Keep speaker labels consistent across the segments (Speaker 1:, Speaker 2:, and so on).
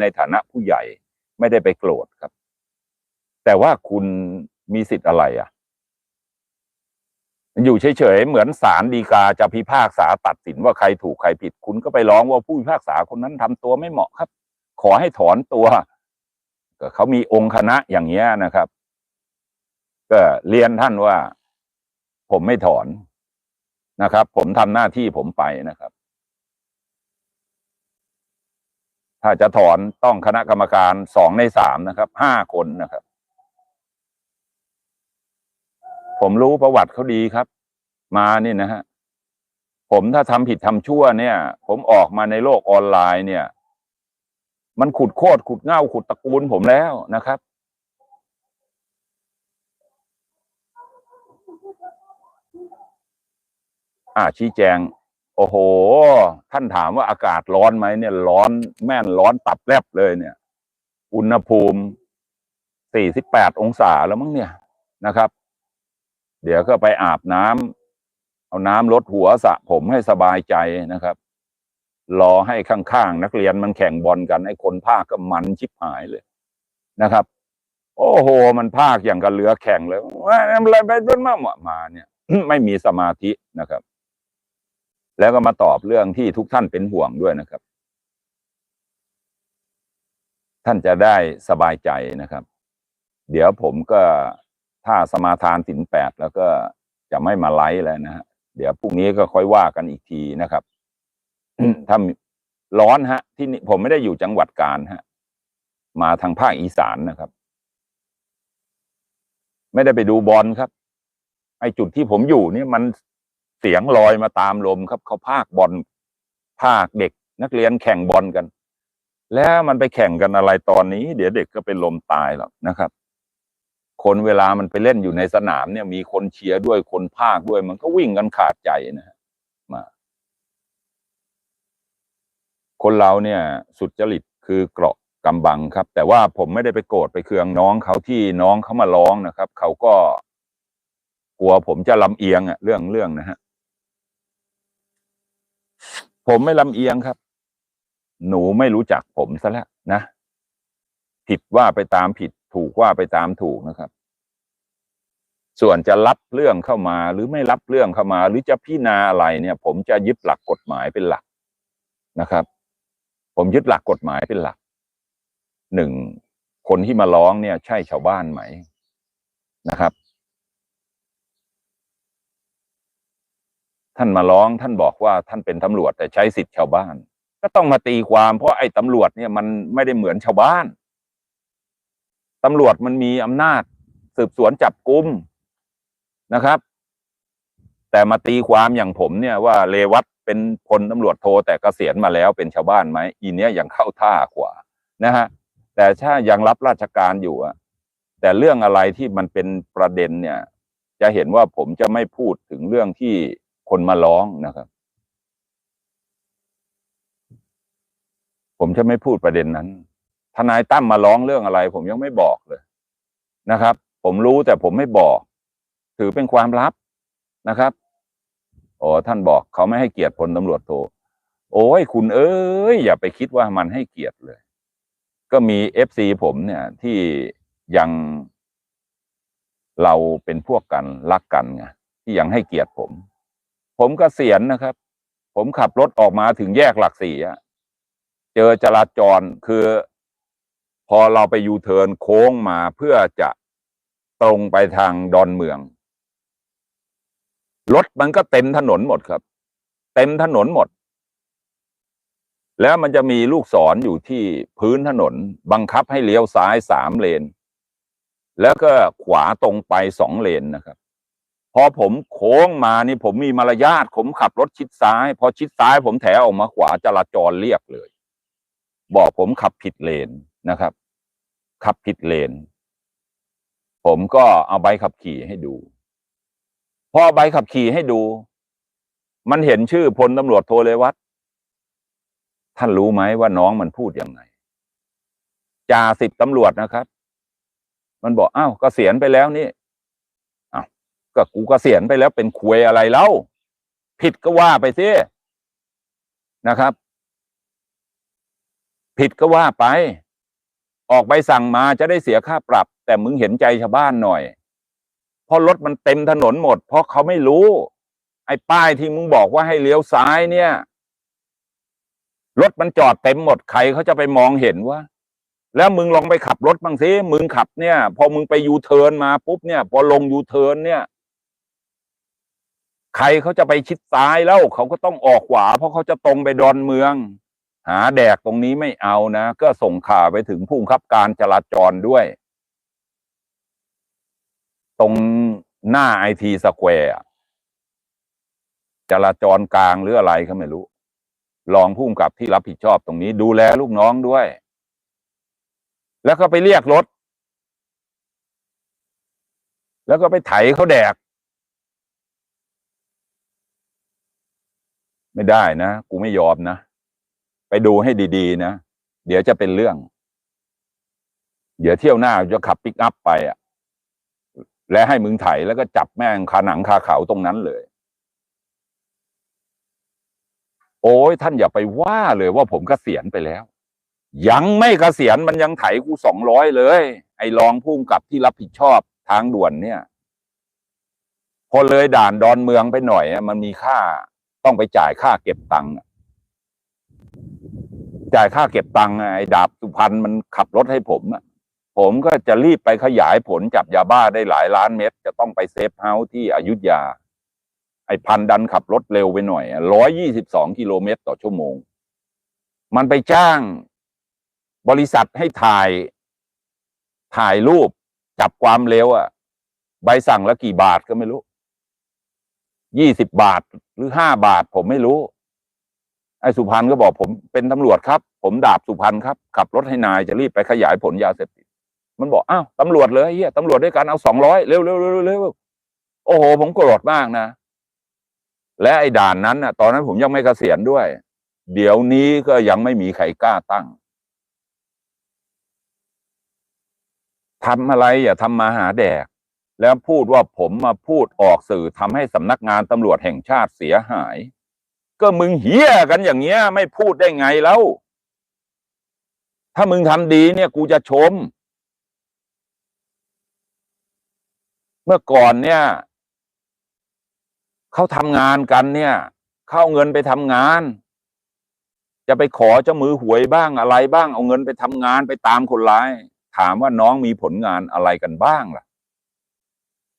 Speaker 1: ในฐานะผู้ใหญ่ไม่ได้ไปโกรธครับ แต่ว่าคุณมีสิทธิ์อะไรอะ อยู่เฉยๆเหมือนศาลฎีกาจะพิพากษาตัดสินว่าใครถูกใครผิด คุณก็ไปร้องว่าผู้พิพากษาคนนั้นทำตัวไม่เหมาะครับ ขอให้ถอนตัวก็เขามีองค์คณะอย่างเงี้ยนะครับ ก็เรียนท่านว่า ผมไม่ถอนนะครับ ผมทำหน้าที่ผมไปนะครับ ถ้าจะถอนต้องคณะกรรมการสองในสามนะครับห้าคนนะครับ ผมรู้ประวัติเขาดีครับ มานี่นะฮะผมถ้าทำผิดทำชั่วเนี่ย ผมออกมาในโลกออนไลน์เนี่ย มันขุดโคตรขุดเง่าขุดตระกูลผมแล้วนะครับอ่าชี้แจง โอ้โห ท่านถามว่าอากาศร้อนไหมเนี่ย ร้อนแม่นร้อนตับแลบเลยเนี่ย อุณหภูมิ48องศาแล้วมั้งเนี่ยนะครับ เดี๋ยวก็ไปอาบน้ำเอาน้ำลดหัวสระผมให้สบายใจนะครับ รอให้ข้างๆนักเรียนมันแข่งบอลกันไอ้คนภาคก็มันชิบหายเลยนะครับ โอ้โห มันภาคอย่างกับเรือแข่งเลยว่าอะไรไปต้นมามาเนี่ย ไม่มีสมาธินะครับ แล้วก็มาตอบเรื่องที่ทุกท่านเป็นห่วงด้วยนะครับ ท่านจะได้สบายใจนะครับ เดี๋ยวผมก็ถ้าสมาทานสินแปดแล้วก็จะไม่มาไลฟ์แล้วนะฮะเดี๋ยวพรุ่งนี้ก็ค่อยว่ากันอีกทีนะครับ ถ้าร้อนฮะ ที่นี่ผมไม่ได้อยู่จังหวัดกาญฮะ มาทางภาคอีสานนะครับ ไม่ได้ไปดูบอลครับ ไอจุดที่ผมอยู่เนี่ยมัน เสียงลอยมาตามลมครับ เขาภาคบอลภาคเด็ก นักเรียนแข่งบอลกัน แล้วมันไปแข่งกันอะไรตอนนี้ เดี๋ยวเด็กก็เป็นลมตายหรอกนะครับ คนเวลามันไปเล่นอยู่ในสนามเนี่ย มีคนเชียร์ด้วยคนภาคด้วย มันก็วิ่งกันขาดใจนะฮะมา คนเราเนี่ย สุดจริตคือเกราะกำบังครับ แต่ว่าผมไม่ได้ไปโกรธไปเคืองน้องเขาที่น้องเขามาร้องนะครับ เขาก็กลัวผมจะลำเอียงอะเรื่องเรื่องนะฮะ ผมไม่ลำเอียงครับ หนูไม่รู้จักผมซะแล้วนะผิดว่าไปตามผิดถูกว่าไปตามถูกนะครับ ส่วนจะรับเรื่องเข้ามา หรือไม่รับเรื่องเข้ามา หรือจะพิจารณาอะไรเนี่ย ผมจะยึดหลักกฎหมายเป็นหลักนะครับ ผมยึดหลักกฎหมายเป็นหลักหนึ่งคนที่มาร้องเนี่ย ใช่ชาวบ้านไหมนะครับ ท่านมาร้องท่านบอกว่าท่านเป็นตำรวจแต่ใช้สิทธิ์ชาวบ้าน ก็ต้องมาตีความเพราะไอ้ตำรวจเนี่ยมันไม่ได้เหมือนชาวบ้านตำรวจมันมีอำนาจสืบสวนจับกุมนะครับ แต่มาตีความอย่างผมเนี่ยว่าเลวัตเป็นพลตำรวจโทแต่เกษียณมาแล้วเป็นชาวบ้านไหมอีเนี้ยยังเข้าท่ากว่านะฮะแต่ถ้ายังรับราชการอยู่อะแต่เรื่องอะไรที่มันเป็นประเด็นเนี่ย จะเห็นว่าผมจะไม่พูดถึงเรื่องที่ คนมาร้องนะครับ ผมจะไม่พูดประเด็นนั้น ทนายตั้มมาร้องเรื่องอะไร ผมยังไม่บอกเลยนะครับ ผมรู้แต่ผมไม่บอก ถือเป็นความลับนะครับโอ้ท่านบอกเขาไม่ให้เกียรติพลตำรวจโทโอ้ยคุณเอ้ยอย่าไปคิดว่ามันให้เกียรติเลย ก็มีเอฟซีผมเนี่ย ที่ยังเราเป็นพวกกันรักกันไงที่ยังให้เกียรติผม ผมกเกษียณนะครับ ผมขับรถออกมาถึงแยกหลักสี่เจอจราจรคือ พอเราไปยูเทิร์นโค้งมาเพื่อจะตรงไปทางดอนเมือง รถมันก็เต็มถนนหมดครับ เต็มถนนหมด แล้วมันจะมีลูกศรออยู่ที่พื้นถนน บังคับให้เลี้ยวซ้ายสามเลน แล้วก็ขวาตรงไปสองเลนนะครับ พอผมโค้งมานี่ผมมีมารยาทผมขับรถชิดซ้าย พอชิดซ้าย ผมแถออกมาขวาจราจรเรียกเลย บอกผมขับผิดเลนนะครับ ขับผิดเลน ผมก็เอาใบขับขี่ให้ดู พอใบขับขี่ให้ดู มันเห็นชื่อพลตำรวจโทเลวัตท่านรู้ไหมว่าน้องมันพูดยังไงจ่าสิบตำรวจนะครับ มันบอกอ้าวกเกษียณไปแล้วนี่ ก็กูเกษียณไปแล้วเป็นควยอะไรเล่า ผิดก็ว่าไปสินะครับ ผิดก็ว่าไป ออกใบสั่งมาจะได้เสียค่าปรับ แต่มึงเห็นใจชาวบ้านหน่อยเพราะรถมันเต็มถนนหมด เพราะเขาไม่รู้ ไอ้ป้ายที่มึงบอกว่าให้เลี้ยวซ้ายเนี่ยรถมันจอดเต็มหมดใครเขาจะไปมองเห็นวะแล้วมึงลองไปขับรถบ้างสิมึงขับเนี่ย พอมึงไปยูเทิร์นมาปุ๊บเนี่ย พอลงยูเทิร์นเนี่ย ใครเขาจะไปชิดซ้ายแล้วเขาก็ต้องออกขวา เพราะเขาจะตรงไปดอนเมือง หาแดกตรงนี้ไม่เอานะ ก็ส่งข่าวไปถึงผู้บับการจราจรด้วย ตรงหน้าไอทีสแควร์จราจรกลางหรืออะไรก็ไม่รู้รองผู้กำกับที่รับผิดชอบตรงนี้ ดูแลลูกน้องด้วย แล้วก็ไปเรียกรถ แล้วก็ไปไถเขาแดก ไม่ได้นะกูไม่ยอมนะไปดูให้ดี ๆ นะเดี๋ยวจะเป็นเรื่อง เดี๋ยวเที่ยวหน้าจะขับปิกอัพไปอะ และให้มึงไถแล้วก็จับแม่งคาหนังคาเขาตรงนั้นเลย โอ้ยท่านอย่าไปว่าเลยว่าผมกเกษียณไปแล้ว ยังไม่กเกษียณมันยังไถกูสองร้อยเลย ไอ้รองผู้กำกับที่รับผิดชอบทางด่วนเนี่ย พอเลยด่านดอนเมืองไปหน่อยอะมันมีค่า ต้องไปจ่ายค่าเก็บตังค์จ่ายค่าเก็บตังค์ไอ้ดาบสุพรรณมันขับรถให้ผมอะผมก็จะรีบไปขยายผลจับยาบ้าได้หลายล้านเม็ดจะต้องไปเซฟเฮาส์ที่อยุธยา ไอ้พันดันขับรถเร็วไปหน่อยร้อยยี่สิบสองกิโลเมตรต่อชั่วโมง มันไปจ้างบริษัทให้ถ่ายถ่ายรูปจับความเร็วอะใบสั่งละกี่บาทก็ไม่รู้ยี่สิบบาท หรือห้าบาท ผมไม่รู้ ไอ้สุพรรณก็บอกผมเป็นตำรวจครับ ผมดาบสุพรรณครับขับรถให้นายจะรีบไปขยายผลยาเสพติดมันบอกอ้าวตำรวจเลยเฮียตำรวจด้วยกันเอาสองร้อยเร็วเร็วเร็วเร็วโอ้โห ผมโกรธมากนะ และไอ้ด่านนั้นน่ะ ตอนนั้นผมยังไม่เกษียณด้วย เดี๋ยวนี้ก็ยังไม่มีใครกล้าตั้งทำอะไรอย่าทำมาหาแดก แล้วพูดว่าผมมาพูดออกสื่อทำให้สำนักงานตำรวจแห่งชาติเสียหาย ก็มึงเฮี้ยกันอย่างเงี้ย ไม่พูดได้ไงแล้ว ถ้ามึงทำดีเนี่ยกูจะชม เมื่อก่อนเนี่ยเขาทำงานกันเนี่ย เข้าเงินไปทำงาน จะไปขอเจ้ามือหวยบ้างอะไรบ้างเอาเงินไปทำงานไปตามคนร้าย ถามว่าน้องมีผลงานอะไรกันบ้างล่ะ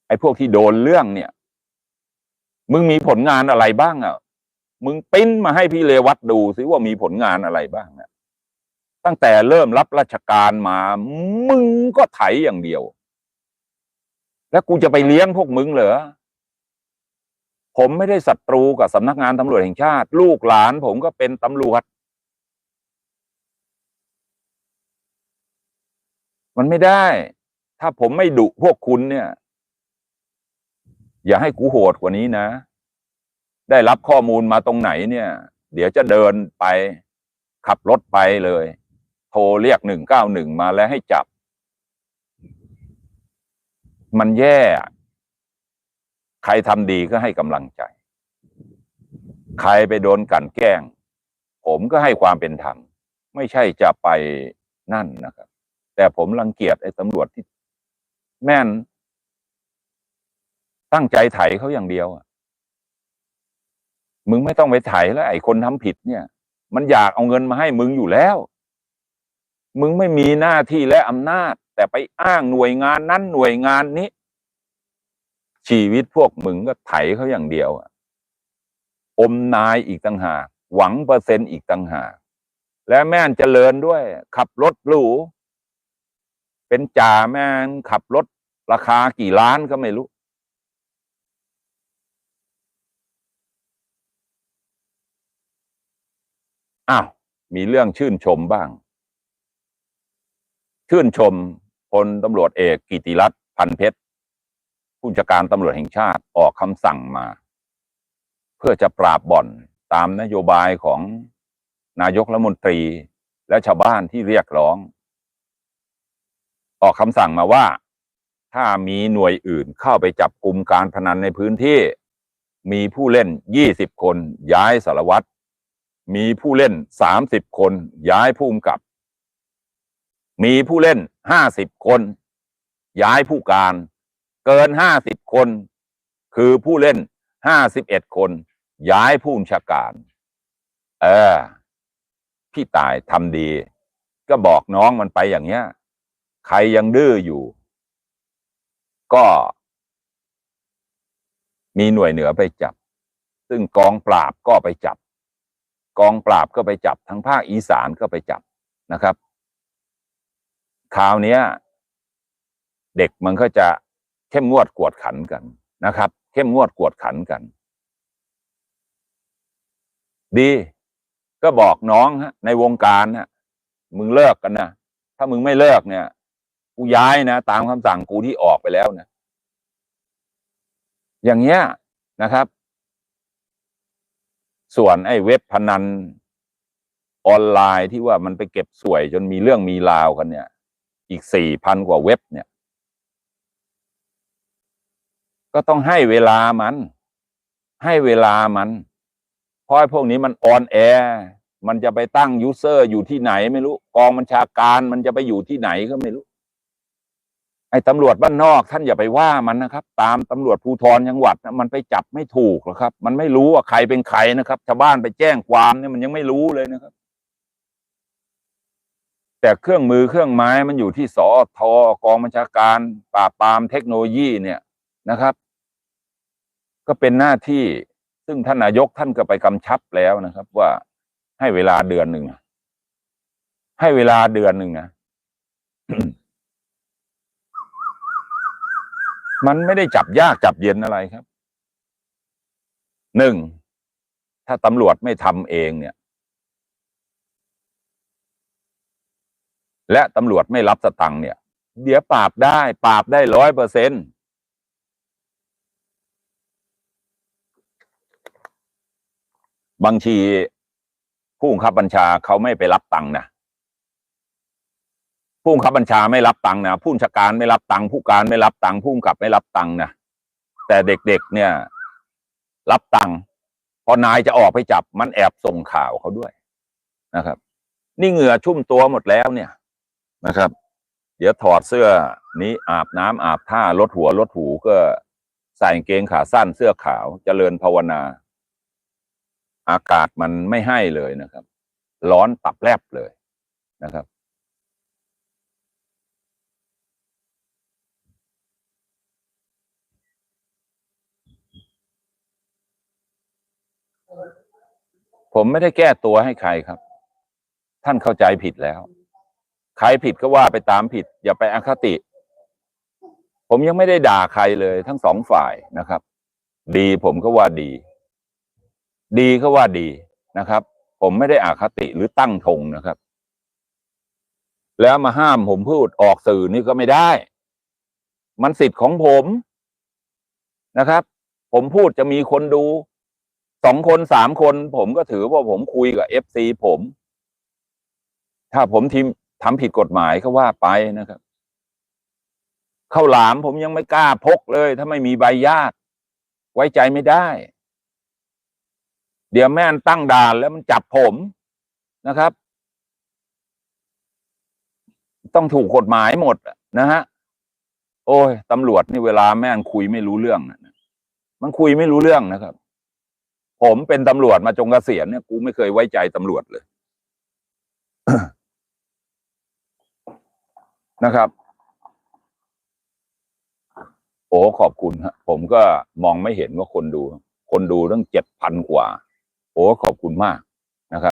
Speaker 1: ไอ้พวกที่โดนเรื่องเนี่ย มึงมีผลงานอะไรบ้างอะ มึงปิ้นมาให้พี่เลวัตดูสิว่ามีผลงานอะไรบ้างอะ ตั้งแต่เริ่มรับราชการมา มึงก็ไถอย่างเดียว แล้วกูจะไปเลี้ยงพวกมึงเหรอผมไม่ได้ศัตรูกับสำนักงานตำรวจแห่งชาติ ลูกหลานผมก็เป็นตำรวจ มันไม่ได้ ถ้าผมไม่ดุพวกคุณเนี่ย อย่าให้กูโหดกว่านี้นะ ได้รับข้อมูลมาตรงไหนเนี่ย เดี๋ยวจะเดินไป ขับรถไปเลย โทรเรียกหนึ่งเก้าหนึ่งมาแล้วให้จับ มันแย่ ใครทำดีก็ให้กำลังใจ ใครไปโดนกันแกล้ง ผมก็ให้ความเป็นธรรม ไม่ใช่จะไปนั่นนะครับ แต่ผมรังเกียจไอ้ตำรวจที่ แม่น ตั้งใจไถเขาอย่างเดียวมึงไม่ต้องไปไถแล้ว ไอ้คนทำผิดเนี่ย มันอยากเอาเงินมาให้มึงอยู่แล้ว มึงไม่มีหน้าที่และอำนาจ แต่ไปอ้างหน่วยงานนั้นหน่วยงานนี้ ชีวิตพวกมึงก็ไถเขาอย่างเดียวอะอมนายอีกต่างหากหวังเปอร์เซ็นต์อีกต่างหากและแม่นเจริญด้วย ขับรถหรูเป็นจ่าแม่นขับรถราคากี่ล้านก็ไม่รู้ อ้าวมีเรื่องชื่นชมบ้าง ชื่นชมพลตำรวจเอกกิติรัตน์พันเพชรผู้จัดการตำรวจแห่งชาติออกคำสั่งมา เพื่อจะปราบบ่อนตามนโยบายของนายกรัฐมนตรีและชาวบ้านที่เรียกร้อง ออกคำสั่งมาว่า ถ้ามีหน่วยอื่นเข้าไปจับกลุ่มการพนันในพื้นที่ มีผู้เล่น 20 คนย้ายสารวัตร มีผู้เล่น30คนย้ายผู้กำกับ มีผู้เล่นห้าสิบคน ย้ายผู้การ เกินห้าสิบคน คือผู้เล่นห้าสิบเอ็ดคน ย้ายผู้บัญชาการ เออ พี่ตายทำดี ก็บอกน้องมันไปอย่างเงี้ย ใครยังดื้ออยู่ ก็มีหน่วยเหนือไปจับ ซึ่งกองปราบก็ไปจับ กองปราบก็ไปจับทั้งภาคอีสานก็ไปจับนะครับคราวนี้เด็กมันก็จะเข้มงวดกวดขันกันนะครับ เข้มงวดกวดขันกัน ดี ก็บอกน้องฮะ ในวงการฮะมึงเลิกกันนะถ้ามึงไม่เลิกเนี่ย กูย้ายนะตามคำสั่งกูที่ออกไปแล้วนะอย่างเงี้ยนะครับ ส่วนไอ้เว็บพนันออนไลน์ที่ว่ามันไปเก็บสวยจนมีเรื่องมีราวกันเนี่ย อีกสี่พันกว่าเว็บเนี่ย ก็ต้องให้เวลามัน ให้เวลามันเพราะไอ้พวกนี้มันออนแอร์มันจะไปตั้งยูเซอร์อยู่ที่ไหนไม่รู้ กองบัญชาการมันจะไปอยู่ที่ไหนก็ไม่รู้ ไอ้ตำรวจบ้านนอกท่านอย่าไปว่ามันนะครับ ตามตำรวจภูธรจังหวัดนะมันไปจับไม่ถูกหรอกครับ มันไม่รู้ว่าใครเป็นใครนะครับชาวบ้านไปแจ้งความเนี่ยมันยังไม่รู้เลยนะครับ แต่เครื่องมือเครื่องไม้มันอยู่ที่สอทกองบัญชาการปราบปรามเทคโนโลยีเนี่ยนะครับ ก็เป็นหน้าที่ซึ่งท่านนายกท่านก็ไปกำชับแล้วนะครับ ว่าให้เวลาเดือนหนึ่งให้เวลาเดือนหนึ่งนะ มันไม่ได้จับยากจับเย็นอะไรครับหนึ่งถ้าตำรวจไม่ทำเองเนี่ย และตำรวจไม่รับสตังค์เนี่ย เดี๋ยวปราบได้ปราบได้ร้อยเปอร์เซ็นต์บางทีผู้บังคับบัญชาเขาไม่ไปรับตังค์นะ ผู้บังคับบัญชาไม่รับตังค์นะผู้ชาการไม่รับตังค์ผู้การไม่รับตังค์ผู้กับไม่รับตังค์นะแต่เด็กๆเนี่ย รับตังค์พอนายจะออกไปจับมันแอบส่งข่าวเขาด้วยนะครับ นี่เหงื่อชุ่มตัวหมดแล้วเนี่ยนะครับ เดี๋ยวถอดเสื้อนี้อาบน้ำอาบท่าลดหัวลดหูก็ใส่เกงขาสั้นเสื้อขาวเจริญภาวนา อากาศมันไม่ให้เลยนะครับ ร้อนตับแลบเลยนะครับ ผมไม่ได้แก้ตัวให้ใครครับ ท่านเข้าใจผิดแล้ว ใครผิดก็ว่าไปตามผิด อย่าไปอคติ ผมยังไม่ได้ด่าใครเลย ทั้งสองฝ่ายนะครับ ดีผมก็ว่าดี ดีก็ว่าดีนะครับ ผมไม่ได้อาคติหรือตั้งธงนะครับ แล้วมาห้ามผมพูดออกสื่อนี่ก็ไม่ได้ มันสิทธิ์ของผมนะครับ ผมพูดจะมีคนดู สองคนสามคนผมก็ถือว่าผมคุยกับเอฟซีผม ถ้าผมทีมทำผิดกฎหมายก็ว่าไปนะครับข้าวหลามผมยังไม่กล้าพกเลย ถ้าไม่มีใบญาติไว้ใจไม่ได้ เดี๋ยวแม่นตั้งด่านแล้วมันจับผมนะครับ ต้องถูกกฎหมายหมดนะฮะโอ้ยตำรวจนี่เวลาแม่นคุยไม่รู้เรื่องมันคุยไม่รู้เรื่องนะครับ ผมเป็นตำรวจมาจงกเกษียณเนี่ยกูไม่เคยไว้ใจตำรวจเลยนะครับโอ้ขอบคุณฮะผมก็มองไม่เห็นว่าคนดู คนดูตั้งเจ็ดพันกว่า โอ้ขอบคุณมากนะครับ